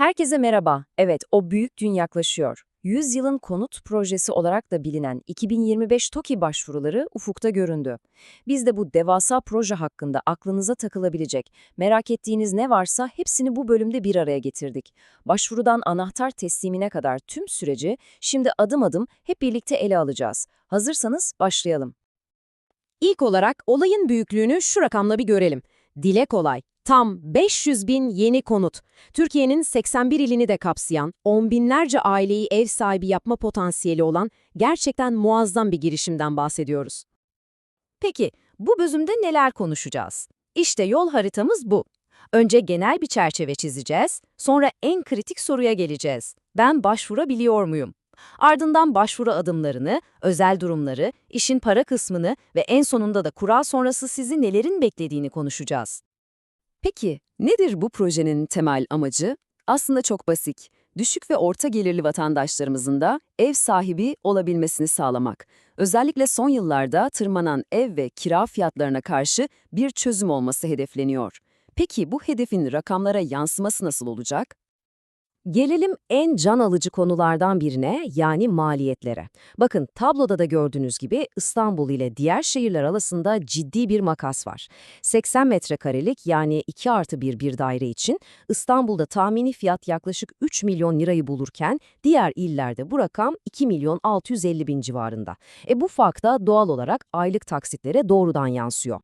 Herkese merhaba. Evet, o büyük gün yaklaşıyor. 100 yılın konut projesi olarak da bilinen 2025 TOKİ başvuruları ufukta göründü. Biz de bu devasa proje hakkında aklınıza takılabilecek, merak ettiğiniz ne varsa hepsini bu bölümde bir araya getirdik. Başvurudan anahtar teslimine kadar tüm süreci şimdi adım adım hep birlikte ele alacağız. Hazırsanız başlayalım. İlk olarak olayın büyüklüğünü şu rakamla bir görelim. Dile kolay. Tam 500 bin yeni konut. Türkiye'nin 81 ilini de kapsayan, on binlerce aileyi ev sahibi yapma potansiyeli olan gerçekten muazzam bir girişimden bahsediyoruz. Peki, bu bölümde neler konuşacağız? İşte yol haritamız bu. Önce genel bir çerçeve çizeceğiz, sonra en kritik soruya geleceğiz. Ben başvurabiliyor muyum? Ardından başvuru adımlarını, özel durumları, işin para kısmını ve en sonunda da kural sonrası sizi nelerin beklediğini konuşacağız. Peki, nedir bu projenin temel amacı? Aslında çok basit. Düşük ve orta gelirli vatandaşlarımızın da ev sahibi olabilmesini sağlamak. Özellikle son yıllarda tırmanan ev ve kira fiyatlarına karşı bir çözüm olması hedefleniyor. Peki bu hedefin rakamlara yansıması nasıl olacak? Gelelim en can alıcı konulardan birine yani maliyetlere. Bakın tabloda da gördüğünüz gibi İstanbul ile diğer şehirler arasında ciddi bir makas var. 80 metrekarelik yani 2 artı 1 bir daire için İstanbul'da tahmini fiyat yaklaşık 3 milyon lirayı bulurken diğer illerde bu rakam 2 milyon 650 bin civarında. E bu fark da doğal olarak aylık taksitlere doğrudan yansıyor.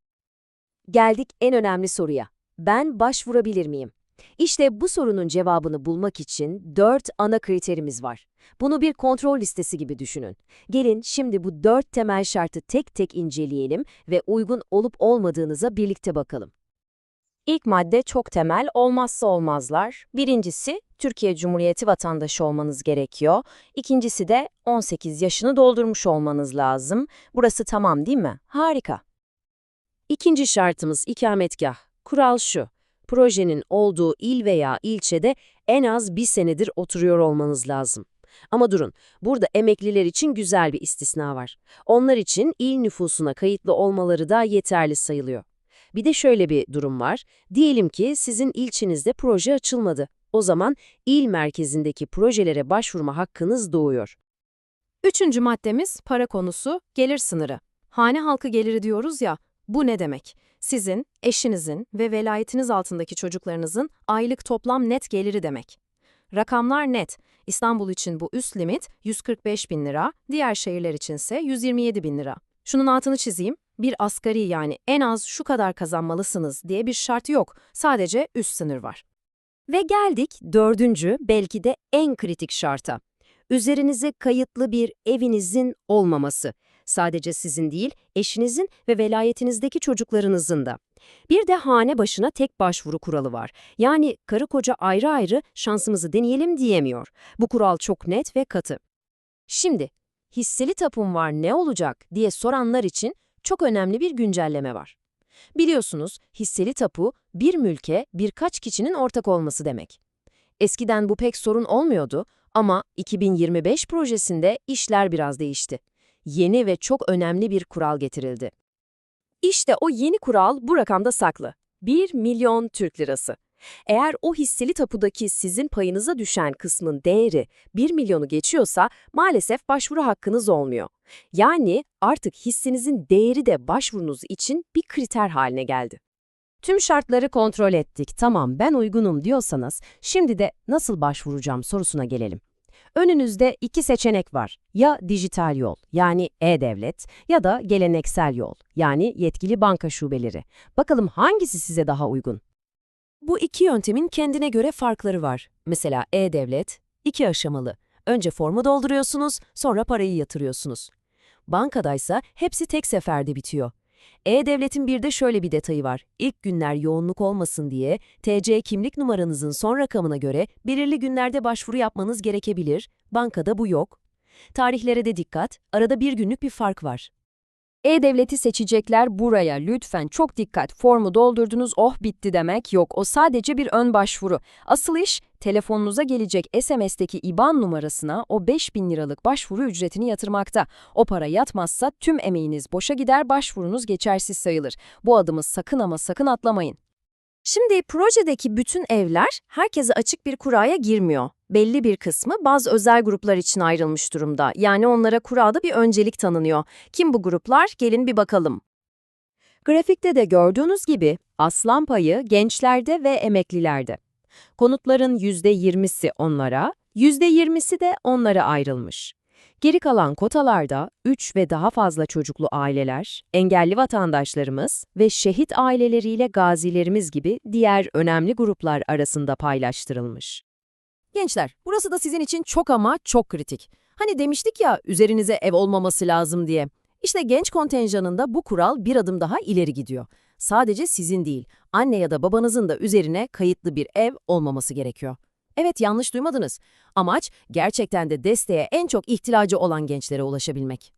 Geldik en önemli soruya. Ben başvurabilir miyim? İşte bu sorunun cevabını bulmak için dört ana kriterimiz var. Bunu bir kontrol listesi gibi düşünün. Gelin şimdi bu dört temel şartı tek tek inceleyelim ve uygun olup olmadığınıza birlikte bakalım. İlk madde çok temel, olmazsa olmazlar. Birincisi, Türkiye Cumhuriyeti vatandaşı olmanız gerekiyor. İkincisi de 18 yaşını doldurmuş olmanız lazım. Burası tamam değil mi? Harika. İkinci şartımız ikametgah. Kural şu. Projenin olduğu il veya ilçede en az bir senedir oturuyor olmanız lazım. Ama durun, burada emekliler için güzel bir istisna var. Onlar için il nüfusuna kayıtlı olmaları da yeterli sayılıyor. Bir de şöyle bir durum var. Diyelim ki sizin ilçenizde proje açılmadı. O zaman il merkezindeki projelere başvurma hakkınız doğuyor. Üçüncü maddemiz para konusu, gelir sınırı. Hane halkı geliri diyoruz ya, bu ne demek? Sizin, eşinizin ve velayetiniz altındaki çocuklarınızın aylık toplam net geliri demek. Rakamlar net. İstanbul için bu üst limit 145 bin lira, diğer şehirler içinse 127 bin lira. Şunun altını çizeyim. Bir asgari yani en az şu kadar kazanmalısınız diye bir şart yok. Sadece üst sınır var. Ve geldik dördüncü, belki de en kritik şarta. Üzerinize kayıtlı bir evinizin olmaması. Sadece sizin değil, eşinizin ve velayetinizdeki çocuklarınızın da. Bir de hane başına tek başvuru kuralı var. Yani karı koca ayrı ayrı şansımızı deneyelim diyemiyor. Bu kural çok net ve katı. Şimdi, hisseli tapum var ne olacak diye soranlar için çok önemli bir güncelleme var. Biliyorsunuz hisseli tapu bir mülke birkaç kişinin ortak olması demek. Eskiden bu pek sorun olmuyordu ama 2025 projesinde işler biraz değişti yeni ve çok önemli bir kural getirildi. İşte o yeni kural bu rakamda saklı. 1 milyon Türk lirası. Eğer o hisseli tapudaki sizin payınıza düşen kısmın değeri 1 milyonu geçiyorsa maalesef başvuru hakkınız olmuyor. Yani artık hissenizin değeri de başvurunuz için bir kriter haline geldi. Tüm şartları kontrol ettik, tamam ben uygunum diyorsanız şimdi de nasıl başvuracağım sorusuna gelelim. Önünüzde iki seçenek var. Ya dijital yol yani e-devlet ya da geleneksel yol yani yetkili banka şubeleri. Bakalım hangisi size daha uygun? Bu iki yöntemin kendine göre farkları var. Mesela e-devlet iki aşamalı. Önce formu dolduruyorsunuz, sonra parayı yatırıyorsunuz. Bankadaysa hepsi tek seferde bitiyor. E-Devlet'in bir de şöyle bir detayı var. İlk günler yoğunluk olmasın diye TC kimlik numaranızın son rakamına göre belirli günlerde başvuru yapmanız gerekebilir. Bankada bu yok. Tarihlere de dikkat, arada bir günlük bir fark var. E-Devlet'i seçecekler buraya lütfen çok dikkat. Formu doldurdunuz oh bitti demek yok. O sadece bir ön başvuru. Asıl iş telefonunuza gelecek SMS'teki IBAN numarasına o 5000 liralık başvuru ücretini yatırmakta. O para yatmazsa tüm emeğiniz boşa gider başvurunuz geçersiz sayılır. Bu adımı sakın ama sakın atlamayın. Şimdi projedeki bütün evler herkese açık bir kuraya girmiyor. Belli bir kısmı bazı özel gruplar için ayrılmış durumda. Yani onlara kurada bir öncelik tanınıyor. Kim bu gruplar? Gelin bir bakalım. Grafikte de gördüğünüz gibi aslan payı gençlerde ve emeklilerde. Konutların %20'si onlara, %20'si de onlara ayrılmış. Geri kalan kotalarda 3 ve daha fazla çocuklu aileler, engelli vatandaşlarımız ve şehit aileleriyle gazilerimiz gibi diğer önemli gruplar arasında paylaştırılmış. Gençler, burası da sizin için çok ama çok kritik. Hani demiştik ya üzerinize ev olmaması lazım diye. İşte genç kontenjanında bu kural bir adım daha ileri gidiyor. Sadece sizin değil, anne ya da babanızın da üzerine kayıtlı bir ev olmaması gerekiyor. Evet yanlış duymadınız. Amaç gerçekten de desteğe en çok ihtiyacı olan gençlere ulaşabilmek.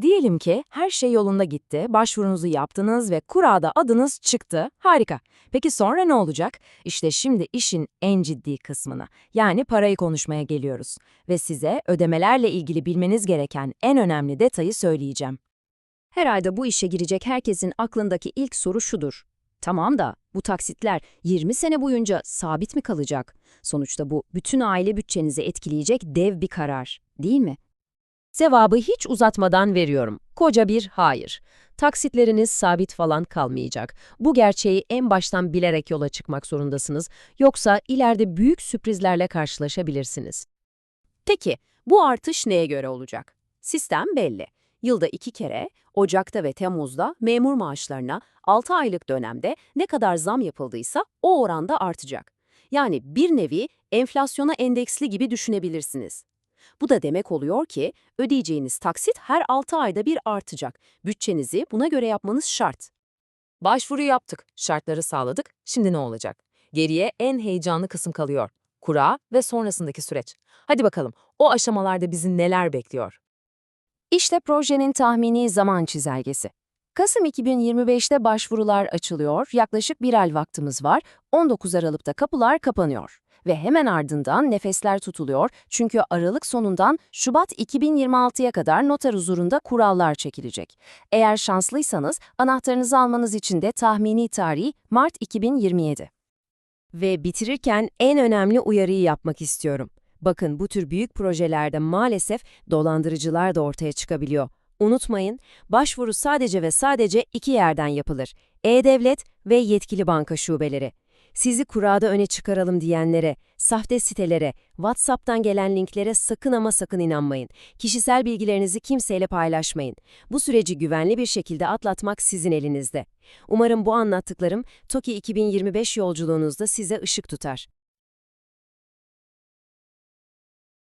Diyelim ki her şey yolunda gitti, başvurunuzu yaptınız ve kurada adınız çıktı. Harika. Peki sonra ne olacak? İşte şimdi işin en ciddi kısmına, yani parayı konuşmaya geliyoruz. Ve size ödemelerle ilgili bilmeniz gereken en önemli detayı söyleyeceğim. Herhalde bu işe girecek herkesin aklındaki ilk soru şudur. Tamam da bu taksitler 20 sene boyunca sabit mi kalacak? Sonuçta bu bütün aile bütçenizi etkileyecek dev bir karar, değil mi? Cevabı hiç uzatmadan veriyorum. Koca bir hayır. Taksitleriniz sabit falan kalmayacak. Bu gerçeği en baştan bilerek yola çıkmak zorundasınız. Yoksa ileride büyük sürprizlerle karşılaşabilirsiniz. Peki, bu artış neye göre olacak? Sistem belli. Yılda iki kere, Ocak'ta ve Temmuz'da memur maaşlarına 6 aylık dönemde ne kadar zam yapıldıysa o oranda artacak. Yani bir nevi enflasyona endeksli gibi düşünebilirsiniz. Bu da demek oluyor ki ödeyeceğiniz taksit her 6 ayda bir artacak. Bütçenizi buna göre yapmanız şart. Başvuru yaptık, şartları sağladık. Şimdi ne olacak? Geriye en heyecanlı kısım kalıyor. Kura ve sonrasındaki süreç. Hadi bakalım o aşamalarda bizi neler bekliyor? İşte projenin tahmini zaman çizelgesi. Kasım 2025'te başvurular açılıyor, yaklaşık bir ay vaktimiz var, 19 Aralık'ta kapılar kapanıyor. Ve hemen ardından nefesler tutuluyor çünkü Aralık sonundan Şubat 2026'ya kadar noter huzurunda kurallar çekilecek. Eğer şanslıysanız anahtarınızı almanız için de tahmini tarihi Mart 2027. Ve bitirirken en önemli uyarıyı yapmak istiyorum. Bakın bu tür büyük projelerde maalesef dolandırıcılar da ortaya çıkabiliyor. Unutmayın, başvuru sadece ve sadece iki yerden yapılır. E-Devlet ve yetkili banka şubeleri. Sizi kurada öne çıkaralım diyenlere, sahte sitelere, WhatsApp'tan gelen linklere sakın ama sakın inanmayın. Kişisel bilgilerinizi kimseyle paylaşmayın. Bu süreci güvenli bir şekilde atlatmak sizin elinizde. Umarım bu anlattıklarım TOKİ 2025 yolculuğunuzda size ışık tutar.